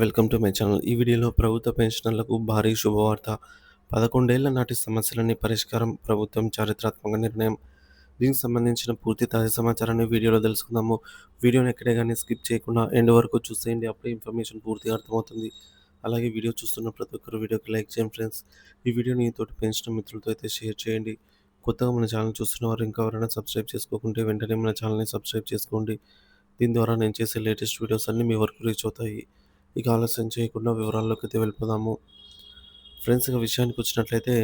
Welcome to my channel. ఈ వీడియోలో ప్రభుత్వ పెన్షనర్లకు భారీ శుభవార్త. పదకొండేళ్ళ నాటి సమస్యలన్నీ పరిష్కారం ప్రభుత్వం చారిత్రాత్మక నిర్ణయం. దీనికి సంబంధించిన పూర్తి తాజా సమాచారాన్ని వీడియోలో తెలుసుకుందాము. వీడియోని ఎక్కడే కానీ స్కిప్ చేయకుండా ఎండ్ వరకు చూసేయండి. అప్పుడే ఇన్ఫర్మేషన్ పూర్తిగా అర్థమవుతుంది. అలాగే వీడియో చూస్తున్న ప్రతి ఒక్కరు వీడియోకి లైక్ చేయండి ఫ్రెండ్స్. ఈ వీడియోని తోటి పెన్షన్ మిత్రులతో అయితే షేర్ చేయండి. కొత్తగా మన ఛానల్ చూస్తున్న వారు ఇంకా ఎవరైనా సబ్స్క్రైబ్ చేసుకోకుంటే వెంటనే మన ఛానల్ని సబ్స్క్రైబ్ చేసుకోండి. దీని ద్వారా నేను చేసే లేటెస్ట్ వీడియోస్ అన్నీ మీ వరకు రీచ్ అవుతాయి. ఇక ఆలస్యం చేయకుండా వివరాల్లోకి అయితే వెళ్ళిపోదాము. ఫ్రెండ్స్ ఇక విషయానికి వచ్చినట్లయితే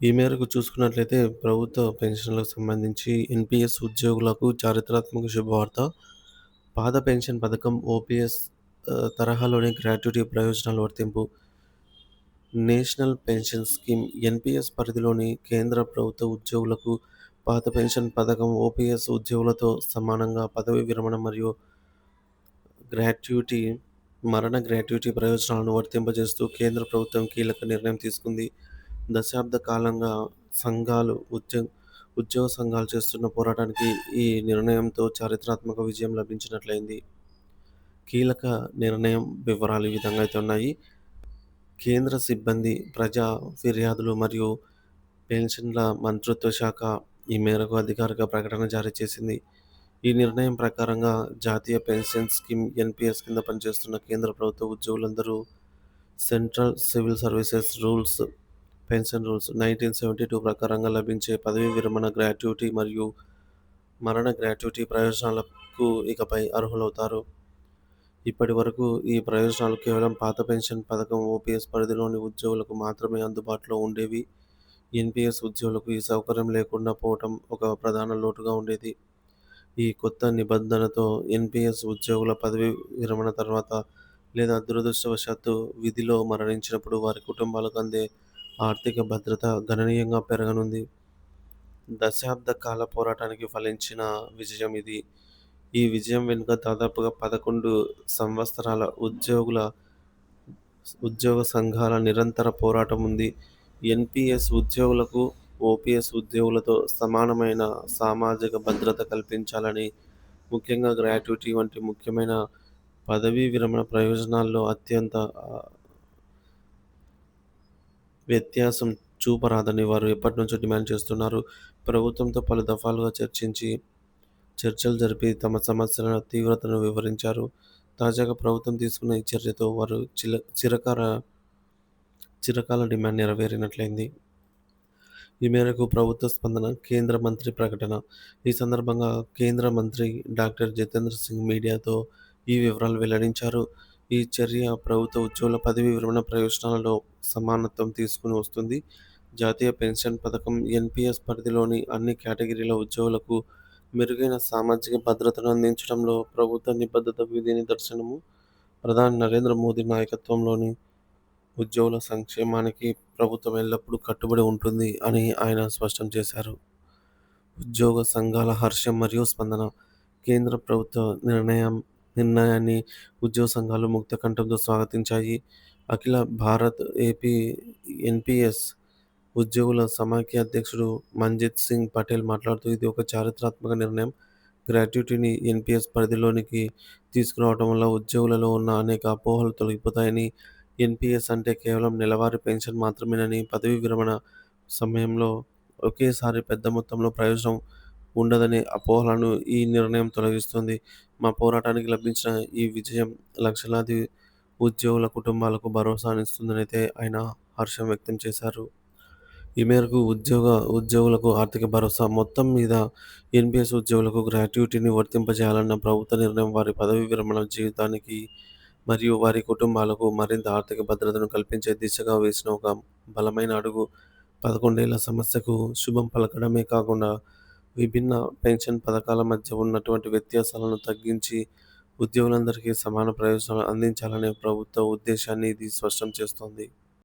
ఈ మేరకు చూసుకున్నట్లయితే ప్రభుత్వ పెన్షన్లకు సంబంధించి ఎన్పిఎస్ ఉద్యోగులకు చారిత్రాత్మక శుభవార్త. పాత పెన్షన్ పథకం ఓపీఎస్ తరహాలోని తరహాలోనే గ్రాట్యుటీ ప్రయోజనాల వర్తింపు. నేషనల్ పెన్షన్ స్కీమ్ ఎన్పిఎస్ పరిధిలోని కేంద్ర ప్రభుత్వ ఉద్యోగులకు పాత పెన్షన్ పథకం ఓపీఎస్ ఉద్యోగులతో సమానంగా పదవీ విరమణ మరియు గ్రాట్యుటీ, మరణ గ్రాట్యుటీ ప్రయోజనాలను వర్తింపజేస్తూ కేంద్ర ప్రభుత్వం కీలక నిర్ణయం తీసుకుంది. దశాబ్ద కాలంగా సంఘాలు ఉద్యో ఉద్యోగ సంఘాలు చేస్తున్న పోరాటానికి ఈ నిర్ణయంతో చారిత్రాత్మక విజయం లభించినట్లయింది. కీలక నిర్ణయం వివరాలు ఈ విధంగా అయితే ఉన్నాయి. కేంద్ర సిబ్బంది, ప్రజా ఫిర్యాదులు మరియు పెన్షన్ల మంత్రిత్వ శాఖ ఈ మేరకు అధికారిక ప్రకటన జారీ చేసింది. ఈ నిర్ణయం ప్రకారంగా జాతీయ పెన్షన్ స్కీమ్ ఎన్‌పీఎస్ కింద పనిచేస్తున్న కేంద్ర ప్రభుత్వ ఉద్యోగులందరూ central civil services rules, pension rules, nineteen seventy two ప్రకారంగా లభించే పదవీ విరమణ గ్రాట్యుటీ మరియు మరణ గ్రాట్యుటీ ప్రయోజనాలకు ఇకపై అర్హులవుతారు. ఇప్పటివరకు ఈ ప్రయోజనాలు కేవలం పాత పెన్షన్ పథకం ఓపీఎస్ పరిధిలోని ఉద్యోగులకు మాత్రమే అందుబాటులో ఉండేవి. ఎన్పిఎస్ ఉద్యోగులకు ఈ సౌకర్యం లేకుండా పోవటం ఒక ప్రధాన లోటుగా ఉండేది. ఈ కొత్త నిబంధనతో ఎన్పిఎస్ ఉద్యోగుల పదవీ విరమణ తర్వాత లేదా దురదృష్టవశాత్తు విధిలో మరణించినప్పుడు వారి కుటుంబాలకు అందే ఆర్థిక భద్రత గణనీయంగా పెరగనుంది. దశాబ్ద కాల పోరాటానికి ఫలించిన విజయం ఇది. ఈ విజయం వెనుక దాదాపుగా పదకొండు సంవత్సరాల ఉద్యోగుల ఉద్యోగ సంఘాల నిరంతర పోరాటం ఉంది. ఎన్పిఎస్ ఉద్యోగులకు ఓపీఎస్ ఉద్యోగులతో సమానమైన సామాజిక భద్రత కల్పించాలని, ముఖ్యంగా గ్రాట్యుటీ వంటి ముఖ్యమైన పదవీ విరమణ ప్రయోజనాల్లో అత్యంత వ్యత్యాసం చూపరాదని వారు ఎప్పటినుంచో డిమాండ్ చేస్తున్నారు. ప్రభుత్వంతో పలు దఫాలుగా చర్చించి చర్చలు జరిపి తమ సమస్యల తీవ్రతను వివరించారు. తాజాగా ప్రభుత్వం తీసుకున్న ఈ చర్యతో వారు చిల చిరకార చిరకాల డిమాండ్ నెరవేరినట్లయింది. ఈ మేరకు ప్రభుత్వ స్పందన, కేంద్ర మంత్రి ప్రకటన. ఈ సందర్భంగా కేంద్ర మంత్రి డాక్టర్ జితేంద్ర సింగ్ మీడియాతో ఈ వివరాలు వెల్లడించారు. ఈ చర్య ప్రభుత్వ ఉద్యోగుల పదవీ విరమణ ప్రయోజనాలలో సమానత్వం తీసుకుని వస్తుంది. జాతీయ పెన్షన్ పథకం ఎన్పిఎస్ పరిధిలోని అన్ని కేటగిరీల ఉద్యోగులకు మెరుగైన సామాజిక భద్రతను అందించడంలో ప్రభుత్వ నిబద్ధత విధి నిదర్శనము. ప్రధాని నరేంద్ర మోదీ నాయకత్వంలోని ఉద్యోగుల సంక్షేమానికి ప్రభుత్వం ఎల్లప్పుడూ కట్టుబడి ఉంటుంది అని ఆయన స్పష్టం చేశారు. ఉద్యోగ సంఘాల హర్షం మరియు స్పందన. కేంద్ర ప్రభుత్వ నిర్ణయం నిర్ణయాన్ని ఉద్యోగ సంఘాలు ముక్త కంఠంతో స్వాగతించాయి. అఖిల భారత్ ఏపీ ఎన్పిఎస్ ఉద్యోగుల సమాఖ్య అధ్యక్షుడు మంజిత్ సింగ్ పటేల్ మాట్లాడుతూ ఇది ఒక చారిత్రాత్మక నిర్ణయం. గ్రాట్యుటీని ఎన్పిఎస్ పరిధిలోనికి తీసుకురావటం వల్ల ఉద్యోగులలో ఉన్న అనేక అపోహలు తొలగిపోతాయని, ఎన్‌పీఎస్ అంటే కేవలం నెలవారీ పెన్షన్ మాత్రమేనని, పదవీ విరమణ సమయంలో ఒకేసారి పెద్ద మొత్తంలో ప్రయోజనం ఉండదనే అపోహలను ఈ నిర్ణయం తొలగిస్తుంది. మా పోరాటానికి లభించిన ఈ విజయం లక్షలాది ఉద్యోగుల కుటుంబాలకు భరోసానిస్తుందనైతే ఆయన హర్షం వ్యక్తం చేశారు. ఈ మేరకు ఉద్యోగ ఉద్యోగులకు ఆర్థిక భరోసా. మొత్తం మీద ఎన్‌పీఎస్ ఉద్యోగులకు గ్రాట్యుటీని వర్తింపజేయాలన్న ప్రభుత్వ నిర్ణయం వారి పదవీ విరమణ జీవితానికి మరియు వారి కుటుంబాలకు మరింత ఆర్థిక భద్రతను కల్పించే దిశగా వేసిన ఒక బలమైన అడుగు. పదకొండేళ్ళ సమస్యకు శుభం పలకడమే కాకుండా విభిన్న పెన్షన్ పథకాల మధ్య ఉన్నటువంటి వ్యత్యాసాలను తగ్గించి ఉద్యోగులందరికీ సమాన ప్రయోజనాలు అందించాలనే ప్రభుత్వ ఉద్దేశాన్ని ఇది స్పష్టం చేస్తోంది.